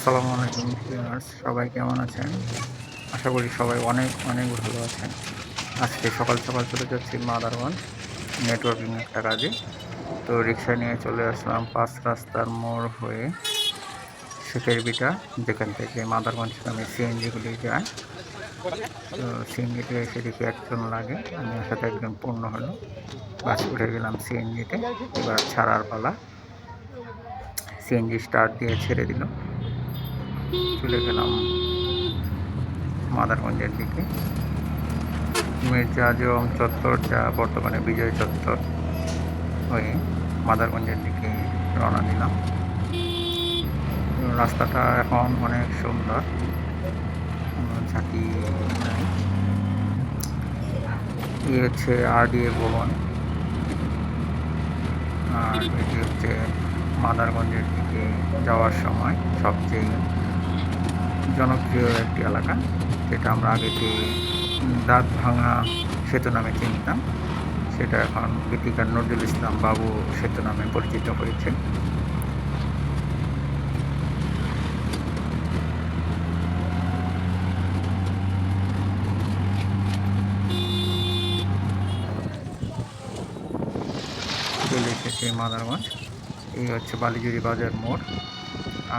আসসালামু আলাইকুম ভিউয়ার্স, সবাই কেমন আছেন? আশা করি সবাই অনেক অনেক ভালো আছেন। আজকে সকাল সকাল চলে যাচ্ছি মাদারগঞ্জ, নেটওয়ার্কিং একটা কাজে। তো রিক্সা নিয়ে চলে আসলাম পাঁচ রাস্তার মোড় হয়ে শেখের বিটা যেখান থেকে মাদারগঞ্জ আমি সিএনজিগুলি যায়। তো সিএনজিতে এসে দেখি একজন লাগে, আমি সাথে একজন পূর্ণ হলো। বাস উঠে গেলাম সিএনজিতে, এবার ছাড়ার পালা। সিএনজি স্টার্ট দিয়ে ছেড়ে দিল। চলে গেলাম মাদারগঞ্জের দিকে। মির্জা আজম চত্বর যা বর্তমানে বিজয় চত্বর হয়ে মাদারগঞ্জের দিকে রওনা দিলাম। রাস্তাটা এখন অনেক সুন্দর। ঝাঁকি এই হচ্ছে আরডিএ ভবন। আর এটি হচ্ছে মাদারগঞ্জের দিকে যাওয়ার সময় সবচেয়ে জনপ্রিয় একটি এলাকা। যেটা আমরা আগেতে দাঁত ভাঙা সেতু নামে চিনতাম, সেটা এখন গীতিকার নজরুল ইসলাম বাবু সেতু নামে পরিচিত হয়েছে। চলে এসেছে মাদারগঞ্জ। এই হচ্ছে বালিজুরি বাজার মোড়।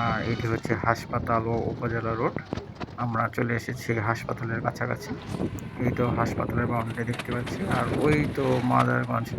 আর এটি হচ্ছে হাসপাতাল ও উপজেলা রোড। আমরা চলে এসেছি হাসপাতালের কাছাকাছি। এই তো হাসপাতালের বাউন্ডারি দেখতে পাচ্ছি। আর ওই তো মাদারগঞ্জ